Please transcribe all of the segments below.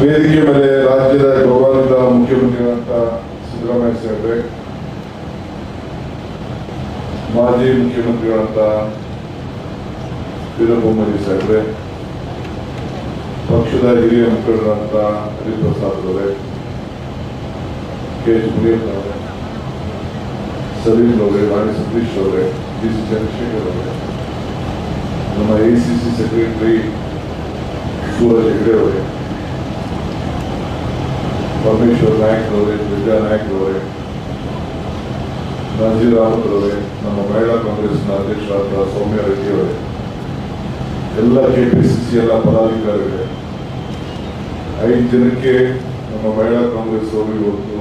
ವೇದಿಕೆ ಮೇಲೆ ರಾಜ್ಯದ ಗೌರವಾನ್ವಿತ ಮುಖ್ಯಮಂತ್ರಿಗಳಂತ ಸಿದ್ದರಾಮಯ್ಯ ಸಾಹೇಬ್ರೆ ಮಾಜಿ ಮುಖ್ಯಮಂತ್ರಿಗಳಂತ ವೀರಭೂಮರಿ ಸಾಹೇಬ್ರೆ ಪಕ್ಷದ ಹಿರಿಯ ಮುಖಂಡರಂತ ಹರಿಪ್ರಸಾದ್ ಅವರೇ ಕೆ ಎಚ್ ಮುನಿಯಪ್ಪ ಅವರೇ ಸಲೀಂ ಅವರೇ ರಾಣಿ ಸತೀಶ್ ಅವರೇ ಡಿ ಸಿ ಚಂದ್ರಶೇಖರ್ ಅವರೇ ನಮ್ಮ A C C secretary Suraj Hegde ಅವರೇ ಪರಮೇಶ್ವರ್ ನಾಯಕ್ ಅವರೇ ವಿದ್ಯಾ ನಾಯಕ್ ಅವರೇ, ನಜೀರ್ ಅಹಮದ್ ಅವರೇ, ನಮ್ಮ ಮಹಿಳಾ ಕಾಂಗ್ರೆಸ್ನ ಅಧ್ಯಕ್ಷರಾದ ಸೌಮ್ಯ ರೆಡ್ಡಿ ಅವರೇ, ಎಲ್ಲ ಕೆಪಿಸಿಸಿ ಎಲ್ಲ ಪದಾಧಿಕಾರಿಗಳೇ, ಐದು ಜನಕ್ಕೆ ನಮ್ಮ ಮಹಿಳಾ ಕಾಂಗ್ರೆಸ್ ಅವರು ಇವತ್ತು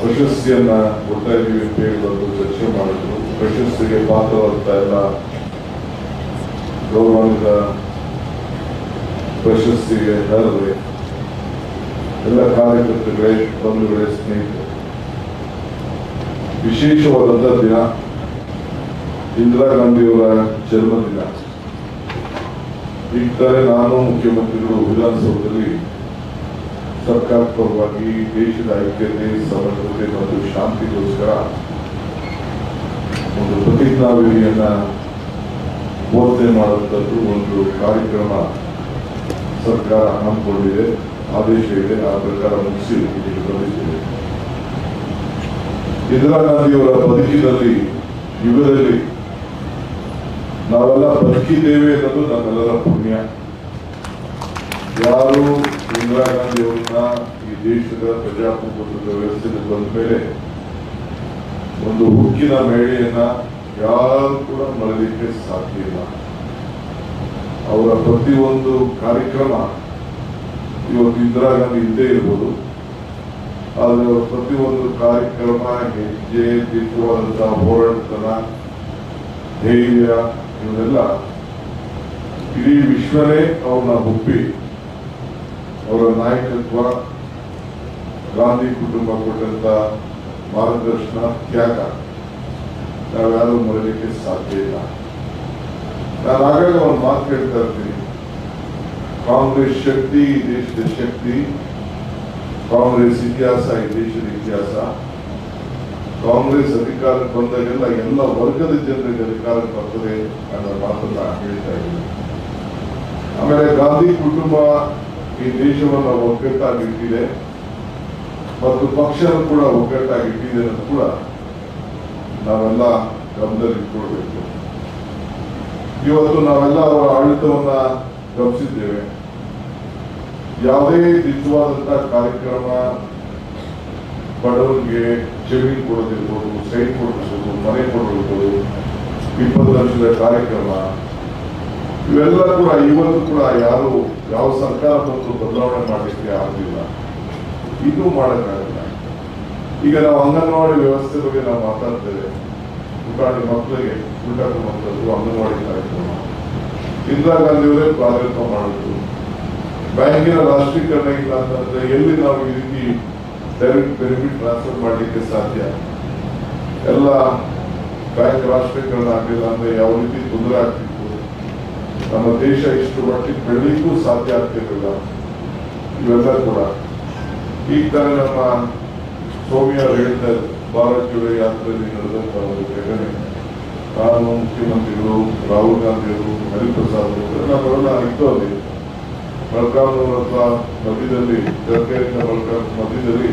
ಪ್ರಶಸ್ತಿಯನ್ನ ಕೊಡ್ತಾ ಇದ್ದೀವಿ ಅಂತ ಹೇಳಿ ಒಂದು ಚರ್ಚೆ ಮಾಡಿದ್ರು. ಪ್ರಶಸ್ತಿಗೆ ಪಾತ್ರವಾದಂತ ಎಲ್ಲ ಗೌರವಾನ್ವಿತ ಪ್ರಶಸ್ತಿಗೆ ಅರ್ಹರೇ. ಎಲ್ಲ ಕಾರ್ಯಕರ್ತರುಗಳೇ ಬಂಧುಗಳ ಸ್ನೇಹಿತರು ವಿಶೇಷವಾದಂಥ ದಿನ ಇಂದಿರಾ ಗಾಂಧಿಯವರ ಜನ್ಮದಿನ. ಈಗ ತಾನೇ ನಾನು ಮುಖ್ಯಮಂತ್ರಿಗಳು ವಿಧಾನಸೌಧದಲ್ಲಿ ಸರ್ಕಾರ ಪರವಾಗಿ ದೇಶದ ಐಕ್ಯತೆ ಸಮಗ್ರತೆ ಮತ್ತು ಶಾಂತಿಗೋಸ್ಕರ ಒಂದು ಪ್ರತಿಜ್ಞಾವಿಧಿಯನ್ನ ಬೋಧನೆ ಮಾಡುವಂಥದ್ದು ಒಂದು ಕಾರ್ಯಕ್ರಮ ಸರ್ಕಾರ ಹಮ್ಮಿಕೊಂಡಿದೆ. ಆದೇಶ ಇದೆ ಆ ಪ್ರಕಾರ ಮುಗಿಸಿ ಇಲ್ಲಿಗೆ ಬಂದಿದ್ದೇವೆ. ಬದುಕಿನಲ್ಲಿ, ಯುಗದಲ್ಲಿ ನಾವೆಲ್ಲ ಬದುಕಿದ್ದೇವೆ ಅನ್ನೋದು ನಮ್ಮೆಲ್ಲರ ಪುಣ್ಯ. ಯಾರು ಇಂದಿರಾ ಗಾಂಧಿಯವರನ್ನ ಈ ದೇಶದ ಪ್ರಜಾಪ್ರಭುತ್ವದ ವ್ಯವಸ್ಥೆಗೆ ಬಂದ ಮೇಲೆ ಒಂದು ಉಕ್ಕಿನ ಮೇಳೆಯನ್ನ ಯಾರು ಕೂಡ ಮರಲಿಕ್ಕೆ ಸಾಧ್ಯ ಇಲ್ಲ. ಅವರ ಪ್ರತಿಯೊಂದು ಕಾರ್ಯಕ್ರಮ ಇವತ್ತು ಇಂದಿರಾ ಗಾಂಧಿ ಇದ್ದೇ ಇರ್ಬೋದು. ಆದರೆ ಅವರ ಪ್ರತಿಯೊಂದು ಕಾರ್ಯಕ್ರಮ ಹೆಜ್ಜೆ ದಿಟ್ಟವಾದಂತಹ ಹೋರಾಟತನ ಧೈರ್ಯ ಇವನ್ನೆಲ್ಲ ಇಡೀ ವಿಶ್ವನೇ ಅವ್ರನ್ನ ಒಪ್ಪಿ ಅವರ ನಾಯಕತ್ವ, ಗಾಂಧಿ ಕುಟುಂಬ ಕೊಟ್ಟಂತ ಮಾರ್ಗದರ್ಶನ ತ್ಯಾಗ ನಾವ್ಯಾರು ಮರಲಿಕ್ಕೆ ಸಾಧ್ಯ ಇಲ್ಲ. ನಾನು ಆಗಾಗ ಒಂದು ಮಾತು ಹೇಳ್ತಾ ಇರ್ತೀನಿ. ಕಾಂಗ್ರೆಸ್ ಶಕ್ತಿ, ದೇಶದ ಶಕ್ತಿ, ಕಾಂಗ್ರೆಸ್ ಇತಿಹಾಸ, ಈ ದೇಶದ ಇತಿಹಾಸ. ಕಾಂಗ್ರೆಸ್ ಅಧಿಕಾರಕ್ಕೆ ಬಂದಾಗೆಲ್ಲ ಎಲ್ಲ ವರ್ಗದ ಜನರಿಗೆ ಅಧಿಕಾರಕ್ಕೆ ಬರ್ತದೆ ಅನ್ನೋ ಮಾತನ್ನ ಹೇಳ್ತಾ ಇದ್ದೀನಿ. ಆಮೇಲೆ ಗಾಂಧಿ ಕುಟುಂಬ ಈ ದೇಶವನ್ನು ಒಗ್ಗಟ್ಟಾಗಿ ಇಟ್ಟಿದೆ ಮತ್ತು ಪಕ್ಷನ ಕೂಡ ಒಗ್ಗಟ್ಟಾಗಿ ಇಟ್ಟಿದೆ ಅಂತ ಕೂಡ ನಾವೆಲ್ಲ ಗಮನದಲ್ಲಿಟ್ಕೊಳ್ಬೇಕು ಇವತ್ತು ನಾವೆಲ್ಲ ಅವರ ಆಡಳಿತವನ್ನ ಗಮನಿಸಿದ್ದೇವೆ. ಯಾವುದೇ ದಿಟ್ಟವಾದಂತಹ ಕಾರ್ಯಕ್ರಮ ಬಡವರಿಗೆ ಜಮೀನು ಕೊಡೋದಿರ್ಬೋದು ಸೈಟ್ ಕೊಡಿಸೋದು ಮನೆ ಕೊಡಿಸೋದು ಇಪ್ಪತ್ತು ಲಕ್ಷದ ಕಾರ್ಯಕ್ರಮ, ಇವೆಲ್ಲ ಕೂಡ ಇವತ್ತು ಕೂಡ ಯಾರು ಯಾವ ಸರ್ಕಾರ ಬಂದು ಬದಲಾವಣೆ ಮಾಡಲಿಕ್ಕೆ ಆಗಲಿಲ್ಲ ಇದು ಮಾಡೋಕ್ಕಾಗಲ್ಲ. ಈಗ ನಾವು ಅಂಗನವಾಡಿ ವ್ಯವಸ್ಥೆ ಬಗ್ಗೆ ನಾವು ಮಾತಾಡ್ತೇವೆ. ಪುಟಾಣಿ ಮಕ್ಕಳಿಗೆ ಊಟ ಮಕ್ಕಳು ಅಂಗನವಾಡಿ ಕಾರ್ಯಕ್ರಮ. ಇಂದಿರಾ ಗಾಂಧಿಯವರೇ ಪ್ರಾರಂಭ ಮಾಡಿದ್ರು ಬ್ಯಾಂಕಿನ ರಾಷ್ಟ್ರೀಕರಣ ಇಲ್ಲ ಅಂತಂದ್ರೆ ಎಲ್ಲಿ ನಾವು ಈ ರೀತಿ ಡೈರೆಕ್ಟ್ ಬೆನಿಫಿಟ್ ಟ್ರಾನ್ಸ್ಫರ್ ಮಾಡಲಿಕ್ಕೆ ಸಾಧ್ಯ? ಎಲ್ಲ ಬ್ಯಾಂಕ್ ರಾಷ್ಟ್ರೀಕರಣ ಆಗಲಿಲ್ಲ ಅಂದ್ರೆ ಯಾವ ರೀತಿ ತೊಂದರೆ ಆಗ್ತಿತ್ತು? ನಮ್ಮ ದೇಶ ಇಷ್ಟು ಮಟ್ಟಿಗೆ ಬೆಳಲಿಕ್ಕೂ ಸಾಧ್ಯ ಆಗ್ತಿರಲಿಲ್ಲ. ಇವೆಲ್ಲ ಕೂಡ. ಈಗ ತಾನೇ ನಮ್ಮ ಸೌಮ್ಯ ಹೇಳ್ತಾರೆ ಭಾರತ್ ಜೋಡೋ ಯಾತ್ರೆಯಲ್ಲಿ ನಡೆದಂತ ಒಂದು ಘಟನೆ. ನಾನು ಮುಖ್ಯಮಂತ್ರಿಗಳು, ರಾಹುಲ್ ಗಾಂಧಿ ಅವರು ಹರಿಪ್ರಸಾದ್ ಅವರು, ಎಲ್ಲ ಇತ್ತು ಅಲ್ಲಿ ಬೆಳಗಾವಿನವರ ಹತ್ರ ಮಧ್ಯದಲ್ಲಿ ಜರ್ಕೆಯಿಂದ ಬೆಳಗಾವಿ ಮಧ್ಯದಲ್ಲಿ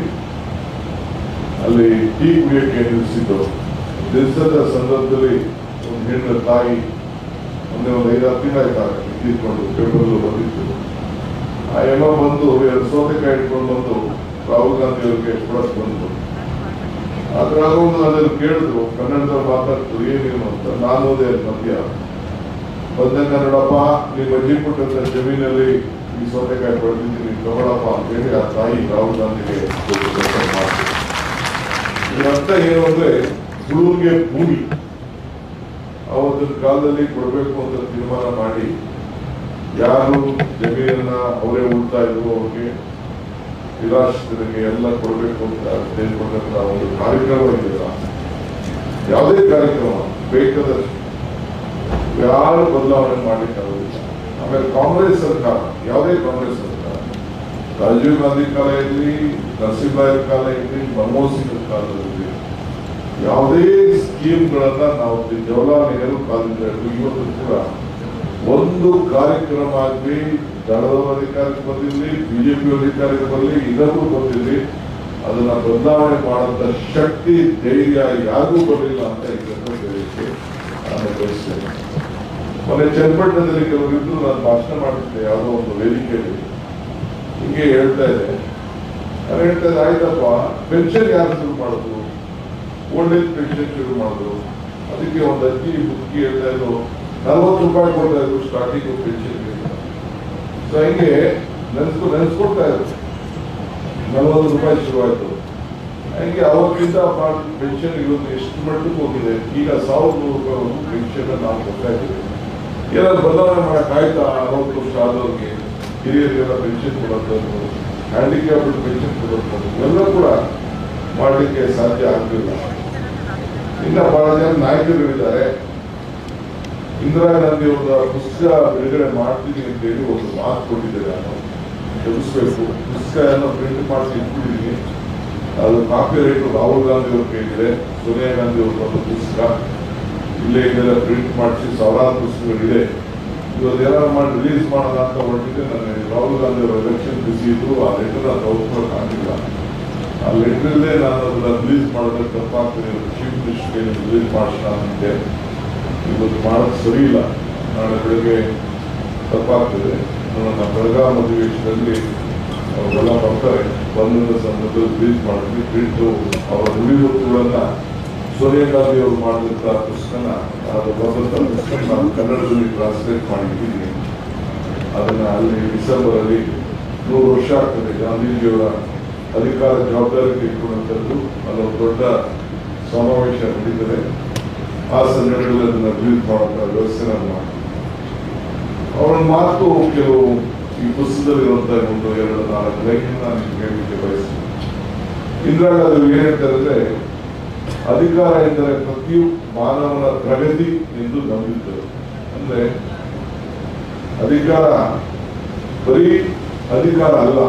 ಅಲ್ಲಿ ಟೀ ಕುಡಿಯಕ್ಕೆ ನಿಲ್ಲಿಸಿದ್ದು. ನಿಲ್ಲಿಸದ ಸಂದರ್ಭದಲ್ಲಿ ಒಂದು ಹೆಣ್ಣು ತಾಯಿ ಒಂದೇ ಒಂದು ಐದಾರು ತಿಂಗಳ ತೀರ್ಕೊಂಡು ಪೇಪರ್ಗಳು ಬಂದಿತ್ತು. ಆ ಎಮ್ಮ ಬಂದು ಎರಡು ಸೌತೆಕಾಯಿ ಇಟ್ಕೊಂಡು ಬಂದು ರಾಹುಲ್ ಗಾಂಧಿ ಅವರಿಗೆ ಕೊಡಕ್ ಬಂತು. ಆದ್ರೆ ಅವರು ಅದನ್ನು ಕೇಳಿದ್ರು ಕನ್ನಡದಲ್ಲಿ ಮಾತಾಡ್ತು ಏನೇನು ಅಂತ. ನಾನು ಅದೇ ಮಧ್ಯ ಬಂದ ಕನ್ನಡಪ್ಪ ನೀವು ಅಜ್ಜಿ ಕೊಟ್ಟಂತ ಜಮೀನಲ್ಲಿ ಈ ಸೌತೆಕಾಯಿ ಬೆಳೆದಿದ್ದೀನಿ ತಗೊಳಪ್ಪ ಅಂತೇಳಿ ಆ ತಾಯಿ ರಾಹುಲ್ ಗಾಂಧಿಗೆ ಮಾಡ್ತೀವಿ ಅರ್ಥ ಏನು ಅಂದ್ರೆ ಹುಡುಗರಿಗೆ ಭೂಮಿ ಅವತ್ತಿನ ಕಾಲದಲ್ಲಿ ಕೊಡಬೇಕು ಅಂತ ತೀರ್ಮಾನ ಮಾಡಿ ಯಾರು ಜಮೀನನ್ನ ಅವರೇ ಉಳ್ತಾ ಇದ್ರು ಅವ್ರಿಗೆ ನಿರಾಶ್ರಿತರಿಗೆ ಎಲ್ಲ ಕೊಡಬೇಕು ಅಂತ ತೆಗೆದುಕೊಂಡಂತ ಒಂದು ಕಾರ್ಯಕ್ರಮ ಇದೆಯಲ್ಲ. ಯಾವುದೇ ಕಾರ್ಯಕ್ರಮ, ಬೇಕಾದಷ್ಟು ಯಾರು ಬದಲಾವಣೆ ಮಾಡಲಿಕ್ಕೆ ಆಗೋದಿಲ್ಲ ಆಮೇಲೆ ಕಾಂಗ್ರೆಸ್ ಸರ್ಕಾರ, ಯಾವುದೇ ಕಾಂಗ್ರೆಸ್ ಸರ್ಕಾರ, ರಾಜೀವ್ ಗಾಂಧಿ ಕಾಲ ಇರಲಿ ನರಸಿಂಹರಾಯರ ಕಾಲ ಇರಲಿ, ಮನಮೋಹನ್ ಸಿಂಗ್ ಕಾಲದಲ್ಲಿ ಯಾವುದೇ ಸ್ಕೀಮ್ಗಳನ್ನ ನಾವು ಜವಾಹರ್ಲಾಲ್ ನೆಹರು ಕಾಲದಿಂದ ಇವತ್ತು ಕೂಡ ಒಂದು ಕಾರ್ಯಕ್ರಮ ಆಗಲಿ, ದಳದವರ ಅಧಿಕಾರಕ್ಕೆ ಬಂದಿರಲಿ ಬಿಜೆಪಿ ಅಧಿಕಾರಕ್ಕೆ ಬರಲಿ, ಇದಕ್ಕೂ ಬಂದಿರಲಿ ಅದನ್ನ ಬದಲಾವಣೆ ಮಾಡುವಂತ ಶಕ್ತಿ, ಧೈರ್ಯ ಯಾರಿಗೂ ಬರಲಿಲ್ಲ ಅಂತ ಇದನ್ನು ಹೇಳಲಿಕ್ಕೆ ನಾನು ಬಯಸ್ತೇನೆ. ಮೊನ್ನೆ ಚನ್ನಪಟ್ಟಣದಲ್ಲಿ ಕೆಲವರಿದ್ರು ನಾನು ಭಾಷಣ ಮಾಡ್ತಿದ್ದೆ ಯಾವುದೋ ಒಂದು ವೇದಿಕೆಯಲ್ಲಿ. ಹಿಂಗೆ ಹೇಳ್ತಾ ಇದೆ ನಾನು ಹೇಳ್ತಾ ಇದ್ದೆ, ಆಯ್ತಪ್ಪ ಪೆನ್ಷನ್ ಯಾರು ಶುರು ಮಾಡೋದು? ಓಲ್ಡ್ ಏಜ್ ಪೆನ್ಷನ್ ಶುರು ಮಾಡಿದ್ರು ಅದಕ್ಕೆ ಒಂದು ಅಜ್ಜಿ ಬುಕ್ಕಿ ಹೇಳ್ತಾ ಇದ್ರು. ನಲ್ವತ್ತು ರೂಪಾಯಿ ಕೊಡ್ತಾ ಇದ್ರು ಸ್ಟಾರ್ಟಿಂಗ್ ಪೆನ್ಷನ್ ಸೊ ಹಿಂಗೆ ನೆನ್ಸ್ಕೊ ನೆನ್ಸ್ಕೊಡ್ತಾ ಇದ್ರು. ನಲ್ವತ್ತು ರೂಪಾಯಿ ಶುರುವಾಯಿತು. ಹಂಗೆ ಅವತ್ತಿಂದ ಪೆನ್ಷನ್ ಇವತ್ತು ಎಷ್ಟು ಮಟ್ಟಕ್ಕೆ ಹೋಗಿದೆ? ಈಗ ಸಾವಿರದ ನೂರು ರೂಪಾಯಿ ಪೆನ್ಷನ್ ನಾವು ಕೊಡ್ತಾ ಇದ್ದೀವಿ. ಏನಾದ್ರು ಬದಲಾವಣೆ ಮಾಡಕ್ ಆಯ್ತಾ? ಅರವತ್ತು ವರ್ಷ ಆದವ್ರಿಗೆ ಹಿರಿಯರಿಗೆಲ್ಲ ಪೆನ್ಷನ್ ಕೊಡೋದು ಹ್ಯಾಂಡಿಕ್ಯಾಪ್ಡ್ ಪೆನ್ಷನ್ ಕೊಡೋದು ಇವೆಲ್ಲ ಕೂಡ ಮಾಡಲಿಕ್ಕೆ ಸಾಧ್ಯ ಆಗಲಿಲ್ಲ. ಇನ್ನ ಬಹಳ ಜನ ನಾಯಕರಿದ್ದಾರೆ ಇಂದಿರಾ ಗಾಂಧಿ ಅವರ ಪುಸ್ತಕ ಬಿಡುಗಡೆ ಮಾಡ್ತೀನಿ ಅಂತ ಹೇಳಿ ಒಂದು ಮಾತು ಕೊಟ್ಟಿದ್ದಾರೆ ನಾನು ತಿಳಿಸ್ಬೇಕು ಎಲ್ಲ ಪ್ರಿಂಟ್ ಮಾಡಿಸಿ ಇಟ್ಬಿಟ್ಟಿದ್ದೀನಿ. ಅದು ಕಾಪಿ ರೈಟ್ ರಾಹುಲ್ ಗಾಂಧಿ ಅವ್ರು ಕೇಳಿದರೆ ಸೋನಿಯಾ ಗಾಂಧಿ ಅವ್ರ ಒಂದು ಪುಸ್ತಕ ಇಲ್ಲೇ ಇದೆಲ್ಲ ಪ್ರಿಂಟ್ ಮಾಡಿಸಿ ಸಾವಿರಾರು ಪುಸ್ತಕಗಳಿದೆ. ಇವತ್ತು ಏನಾದ್ರು ಮಾಡಿ ರಿಲೀಸ್ ಮಾಡೋಣ ಅಂತ ಹೊರಟಿದ್ದೆ ನನಗೆ ರಾಹುಲ್ ಗಾಂಧಿ ಅವರ ಎಲೆಕ್ಷನ್ ಬಿಸಿ ಇದ್ರು, ಆ ಲೆಟರ್ ತಗೊಳ್ಕೊಳಕ್ ಆಗಿಲ್ಲ ಆ ಲೆಟ್ರಲ್ಲೇ ನಾನು ಅದನ್ನ ರಿಲೀಸ್ ಮಾಡೋದಕ್ಕೆ ತಪ್ಪಾಗ್ತದೆ ಚೀಫ್ ಏನು ರಿಲೀಸ್ ಮಾಡಿಸೋಣ ಅಂತೆ ಇವತ್ತು ಮಾಡೋದು ಸರಿ ಇಲ್ಲ. ನಾಳೆ ಬೆಳಗ್ಗೆ ತಪ್ಪಾಗ್ತದೆ. ನನ್ನ ಬೆಳಗಾವಿ ಅಧಿವೇಶನದಲ್ಲಿ ಅವರೆಲ್ಲ ಬರ್ತಾರೆ. ಬಂದ ಸಂದರ್ಭದಲ್ಲಿ ರಿಲೀಸ್ ಮಾಡಿದ್ವಿ ಪ್ರಿಂಟು ಅವರ ನುಡಿಮುತ್ತುಗಳನ್ನ ಸೋನಿಯಾ ಗಾಂಧಿ ಅವರು ಮಾಡಿದಂಥ ಪುಸ್ತಕನ, ಅದು ಬಂದಂಥ ಪುಸ್ತಕ ನಾನು ಕನ್ನಡದಲ್ಲಿ ಟ್ರಾನ್ಸ್ಲೇಟ್ ಮಾಡಿದ್ದೀನಿ. ಅದನ್ನು ಅಲ್ಲಿ ಡಿಸೆಂಬರಲ್ಲಿ ನೂರು ವರ್ಷ ಆಗ್ತದೆ. ಗಾಂಧೀಜಿಯವರ ಅಧಿಕಾರ ಜವಾಬ್ದಾರಿ ತೆಗೆದುಕೊಂಡಂಥದ್ದು ಅಲ್ಲೊಂದು ದೊಡ್ಡ ಸಮಾವೇಶ ನಡೀತದೆ. ಆ ಸಂದರ್ಭದಲ್ಲಿ ಅದನ್ನ ರಿಲೀಸ್ ಮಾಡುವಂಥ ವ್ಯವಸ್ಥೆ ನಾನು ಮಾಡ್ತೀನಿ. ಅವರ ಮಾತು ಕೆಲವು ಈ ಪುಸ್ತಕದಲ್ಲಿರುವಂಥ ಒಂದು ಎರಡು ನಾಲ್ಕು ಲೈನ್ ನಾನು ನಿಮ್ಗೆ ಹೇಳಲಿಕ್ಕೆ ಬಯಸ್ತೀನಿ. ಇಂದಿರಾ ಗಾಂಧಿ ಏನ್ ಹೇಳ್ತಾರೆ ಅಧಿಕಾರ ಎಂದರೆ ಪ್ರತಿಯು ಮಾನವನ ಪ್ರಗತಿ ಎಂದು ನಂಬಿದ್ದರು. ಅಂದ್ರೆ, ಅಧಿಕಾರ ಬರೀ ಅಧಿಕಾರ ಅಲ್ಲ,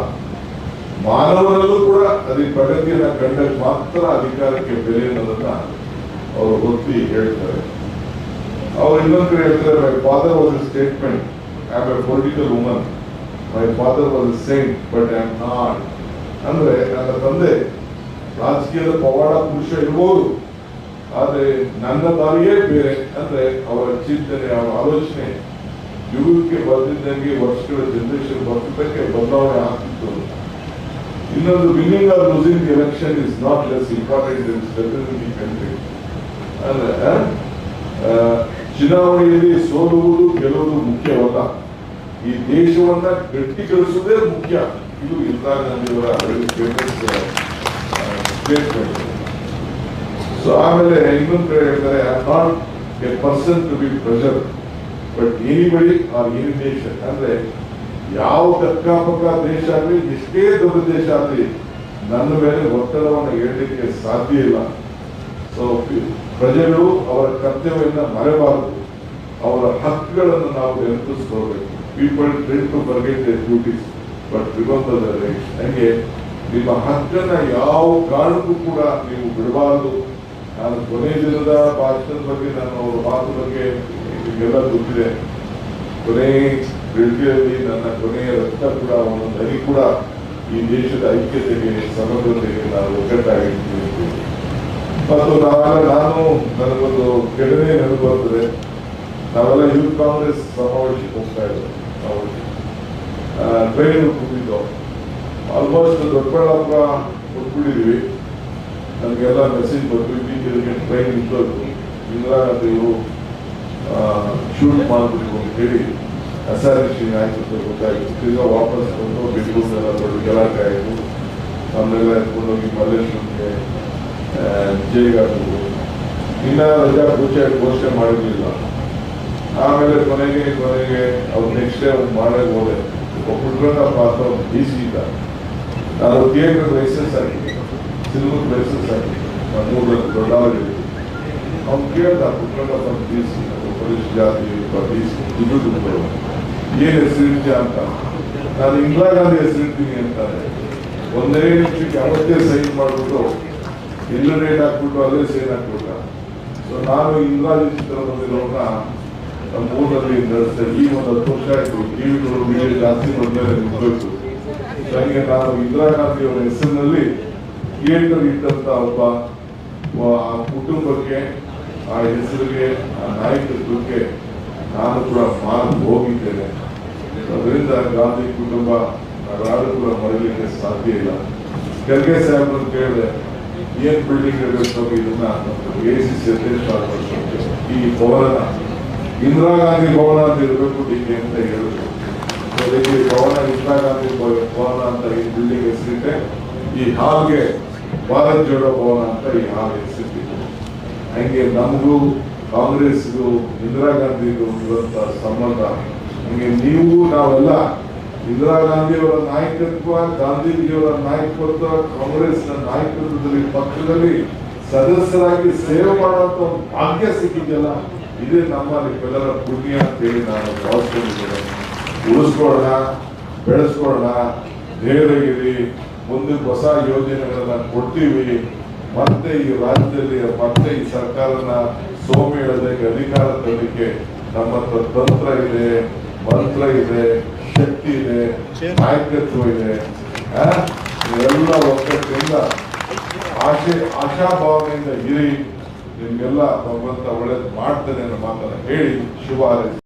ಮಾನವರಲ್ಲೂ ಕೂಡ ಅದಿ ಪ್ರಗತಿಯನ್ನ ಕಂಡ ಮಾತ್ರ ಅಧಿಕಾರಕ್ಕೆ ಬೆಲೆ ಅನ್ನೋದನ್ನ ಅವರು ಒತ್ತಿ ಹೇಳ್ತಾರೆ. ಅವ್ರು ಇನ್ನೊಂದು ಕಡೆ ಹೇಳ್ತಾರೆ my father was a statement I am a political woman my father was a saint but I am not ಅಂದ್ರೆ, ನನ್ನ ತಂದೆ ರಾಜಕೀಯದ ಪವಾಡ ಪುರುಷ ಇರ್ಬೋದು. ಆದರೆ ನನ್ನ ದಾರಿಯೇ ಬೇರೆ. ಅಂದ್ರೆ ಅವರ ಚಿಂತನೆ, ಅವರ ಆಲೋಚನೆ ಯುಗಕ್ಕೆ ಬರ್ತಿದ್ದಂಗೆ ವರ್ಷಗಳ ಜನರೇಷನ್ ಬರ್ತಿದ್ದಕ್ಕೆ ಬದಲಾವಣೆ ಆಗ್ತಿತ್ತು. ಇನ್ನೊಂದು winning or losing election is not less important country ಅಂದ್ರೆ ಚುನಾವಣೆಯಲ್ಲಿ ಸೋಲುವುದು ಗೆಲ್ಲುವುದು ಮುಖ್ಯವಲ್ಲ. ಈ ದೇಶವನ್ನ ಗಟ್ಟಿಗೊಳಿಸುವುದೇ ಮುಖ್ಯ. ಇದು ಇಂದಿರಾ ಗಾಂಧಿಯವರ ಫೇಮಸ್ ಸ್ಟೇಟ್ಮೆಂಟ್ ಸೊ ಆಮೇಲೆ ಇನ್ನೊಂದು ಕಡೆ ಹೇಳ್ತಾರೆ I not a person to be pressure but anybody or any nation ಅಂದ್ರೆ, ಯಾವ ಅಕ್ಕಪಕ್ಕ ದೇಶ ಆಗಲಿ, ಎಷ್ಟೇ ದೊಡ್ಡ ದೇಶ ಆಗಲಿ, ನನ್ನ ಮೇಲೆ ಒತ್ತಡವನ್ನು ಹೇಳಲಿಕ್ಕೆ ಸಾಧ್ಯ ಇಲ್ಲ. ಸೊ ಪ್ರಜೆಗಳು ಅವರ ಕರ್ತವ್ಯವನ್ನು ಮರೆಬಾರದು. ಅವರ ಹಕ್ಕುಗಳನ್ನು ನಾವು ನೆನಪಿಸ್ಕೋಬೇಕು people trend to forget their duties but remember the rights ಹಂಗೆ ನಿಮ್ಮ ಹಕ್ಕನ್ನ ಯಾವ ಕಾರಣಕ್ಕೂ ಕೂಡ ನೀವು ಬಿಡಬಾರದು. ನಾನು ಕೊನೆ ದಿನದ ಭಾಷಣದ ಬಗ್ಗೆ, ನಾನು ಅವರ ಮಾತು ಬಗ್ಗೆ ನಿಮಗೆಲ್ಲ ಗೊತ್ತಿದೆ. ಕೊನೆ ಬೆಳಗ್ಗೆಯಲ್ಲಿ ನನ್ನ ಕೊನೆಯ ರಕ್ತ ಕೂಡ ಒಂದು ಹನಿ ಕೂಡ ಈ ದೇಶದ ಐಕ್ಯತೆಗೆ, ಸಮಗ್ರತೆಗೆ ನಾನು ಒಗ್ಗಟ್ಟಾಗಿರ್ತೀನಿ ಮತ್ತು ನಾವೆಲ್ಲ, ನಾನು ನನಗೊಂದು ಕೆಡನೆ ನನಗೆ ಬರ್ತದೆ ನಾವೆಲ್ಲ ಯೂತ್ ಕಾಂಗ್ರೆಸ್ ಸಮಾವೇಶಕ್ಕೆ ಹೋಗ್ತಾ ಇದ್ದೇವೆ. ಟ್ರೈನ್ ಕೂತಿದ್ದೋ ಆಲ್ಮೋಸ್ಟ್ ದೊಡ್ಡಬಳ್ಳಾಪುರ ಕೊಟ್ಬಿಟ್ಟಿದ್ವಿ ನನಗೆಲ್ಲ ಮೆಸೇಜ್ ಬಂತು ಇತ್ತೀಚೆಗೆ ಟ್ರೈನ್ ಇದ್ದದ್ದು ಇಂದಿರಾ ಗಾಂಧಿಯವರು ಶೂಟ್ ಮಾಡಬೇಕು ಅಂತ ಹೇಳಿ ಅಸಾರಿಷನ್ ಆಯಿತು ಅಂತ ಗೊತ್ತಾಯಿತು. ಈಗ ವಾಪಸ್ ಬಂದು ಬೆಂಗಳೂರಿನೆಲ್ಲ ದೊಡ್ಡ ಗಲಾಟೆ ಆಯಿತು. ಆಮೇಲೆ ಎತ್ಕೊಂಡೋಗಿ ಮಲ್ಲೇಶ್ವರಂಗೆ ಜೈಗಾಟು ಇನ್ನ ರಜಾ ಪೂಜೆ ಘೋಷಣೆ ಮಾಡಿರಲಿಲ್ಲ. ಆಮೇಲೆ ಕೊನೆಗೆ ಕೊನೆಗೆ ಅವ್ರು ನೆಕ್ಸ್ಟ್ ಡೇ ಅವ್ರು ಮಾಡಕ್ಕೆ ಹೋದೆ. ಒಬ್ಬ ಅಂತ ಪಾತ್ರ ಸಿ ಇದ್ದ ನಾನು ಥಿಯೇಟರ್ ಲೈಸೆನ್ಸ್ ಹಾಕಿದ್ದೆ ಸಿನಿಮಾದ ಲೈಸೆನ್ಸ್ ಹಾಕಿದ್ದೆ ಮೂರು ದೊಡ್ಡವರಿಗೆ ಅವ್ನು ಕೇಳ್ದ ಪುಟ್ರಂಗಪ್ಪ ಡಿ ಸಿ ಪೊಲೀಸ್ ಜಾತಿ ಬೀಸಿ ದುಡ್ಡು ದುಡ್ಡು ಏನು ಹೆಸರಿದ್ಯಾ ಅಂತ? ನಾನು ಇಂದಿರಾ ಗಾಂಧಿ ಹೆಸರಿಡ್ತೀನಿ ಅಂತಾರೆ. ಒಂದೇ ನಿಮಿಷಕ್ಕೆ ಅವತ್ತೇ ಸೈನ್ ಮಾಡಿಬಿಟ್ಟು, ಎಲ್ಲ ರೇಟ್ ಹಾಕ್ಬಿಟ್ಟು ಅಲ್ಲೇ ಸೈನ್ ಹಾಕ್ಬಿಟ್ಟ. ಸೊ ನಾನು ಇಂದಿರಾಜಿ ಚಿತ್ರ ಬಂದಿರೋನ ನಮ್ಮ ಊರಲ್ಲಿ ನಡೆಸಿದೆ ಈ ಒಂದು ಹತ್ತು ವರ್ಷ ಆಯಿತು. ಟಿವಿಗಳು ಮೀಡಿಯಾ ಜಾಸ್ತಿ ಬಂದ್ಮೇಲೆ ನಿಂತೋಯ್ತು ನನಗೆ ನಾನು ಇಂದಿರಾ ಗಾಂಧಿ ಅವರ ಹೆಸರಿನಲ್ಲಿ ಥಿಯೇಟರ್ ಇಟ್ಟಂತ ಒಬ್ಬ ಆ ಕುಟುಂಬಕ್ಕೆ, ಆ ಹೆಸರಿಗೆ, ಆ ನಾಯಕತ್ವಕ್ಕೆ ನಾನು ಕೂಡ ಮಾರು ಹೋಗಿದ್ದೇನೆ. ಅದರಿಂದ ಗಾಂಧಿ ಕುಟುಂಬ ಯಾರು ಕೂಡ ಮರೀಲಿಕ್ಕೆ ಸಾಧ್ಯ ಇಲ್ಲ. ಖರ್ಗೆ ಸಾಹೇಬ್ರನ್ನು ಕೇಳಿದೆ ಏನ್ ಬಿಲ್ಡಿಂಗ್ ಇರಬೇಕು ಇದನ್ನ ಎ ಸಿ ಸಿ ಅಧ್ಯಕ್ಷ ಈ ಭವನ ಇಂದಿರಾ ಗಾಂಧಿ ಭವನ ಅಂತ ಇರಬೇಕು ಡಿ ಕೆ ಅಂತ ಹೇಳಿದ್ರು ಇದಕ್ಕೆ ಭವನ ಇಂದಿರಾ ಗಾಂಧಿ ಭವ- ಭವನ ಅಂತ ಈ ಬಿಲ್ಡಿಂಗ್ ಹೆಸರಿದೆ ಈ ಹಾಲ್ಗೆ ಭಾರತ್ ಜೋಡೋ ಭವನ ಅಂತ ಈ ಹಾಲ್ ಹೆಸರಿಟ್ಟಿದ್ದು ಹಂಗೆ ನಮಗೂ ಕಾಂಗ್ರೆಸ್ಗೂ ಇಂದಿರಾ ಗಾಂಧಿಗೂ ಇರುವಂತ ಸಂಬಂಧ, ಹಂಗೆ ನೀವು ನಾವೆಲ್ಲ ಇಂದಿರಾ ಗಾಂಧಿಯವರ ನಾಯಕತ್ವ, ಗಾಂಧೀಜಿಯವರ ನಾಯಕತ್ವ, ಕಾಂಗ್ರೆಸ್ನ ನಾಯಕತ್ವದಲ್ಲಿ, ಪಕ್ಷದಲ್ಲಿ ಸದಸ್ಯರಾಗಿ ಸೇವೆ ಮಾಡುವಂತ ಒಂದು ಭಾಗ್ಯ ಸಿಕ್ಕಿದೆಯಲ್ಲ, ಇದೇ ನಮ್ಮ ನಿಮ್ಮೆಲ್ಲರ ಪುಣ್ಯ ಅಂತೇಳಿ ನಾನು ಭಾವಿಸ್ಕೊಂಡಿದ್ದೇನೆ. ಉಳಿಸ್ಕೊಳ್ಳೋಣ, ಬೆಳೆಸ್ಕೊಳ್ಳೋಣ ಧೈರ್ಯಗಿರಿ ಮುಂದೆ ಹೊಸ ಯೋಜನೆಗಳನ್ನ ಕೊಡ್ತೀವಿ. ಮತ್ತೆ ಈ ರಾಜ್ಯದಲ್ಲಿ, ಮತ್ತೆ ಈ ಸರ್ಕಾರನ ಸೋಮಿ ಹೇಳದಕ್ಕೆ ಅಧಿಕಾರ ತರಲಿಕ್ಕೆ ನಮ್ಮ ತಂತ್ರ ಇದೆ, ಮಂತ್ರ ಇದೆ, ಶಕ್ತಿ ಇದೆ, ನಾಯಕತ್ವ ಇದೆ. ಎಲ್ಲ ಒಕ್ಕಟ್ಟಿಂದ ಆಶೆ, ಆಶಾಭಾವನೆಯಿಂದ ಇರಿ. ನಿಮ್ಗೆಲ್ಲ ಭಗವಂತ ಒಳ್ಳೇದು ಮಾಡ್ತಾನೆ ಅನ್ನೋ ಮಾತನ್ನ ಹೇಳಿ. ಶುಭ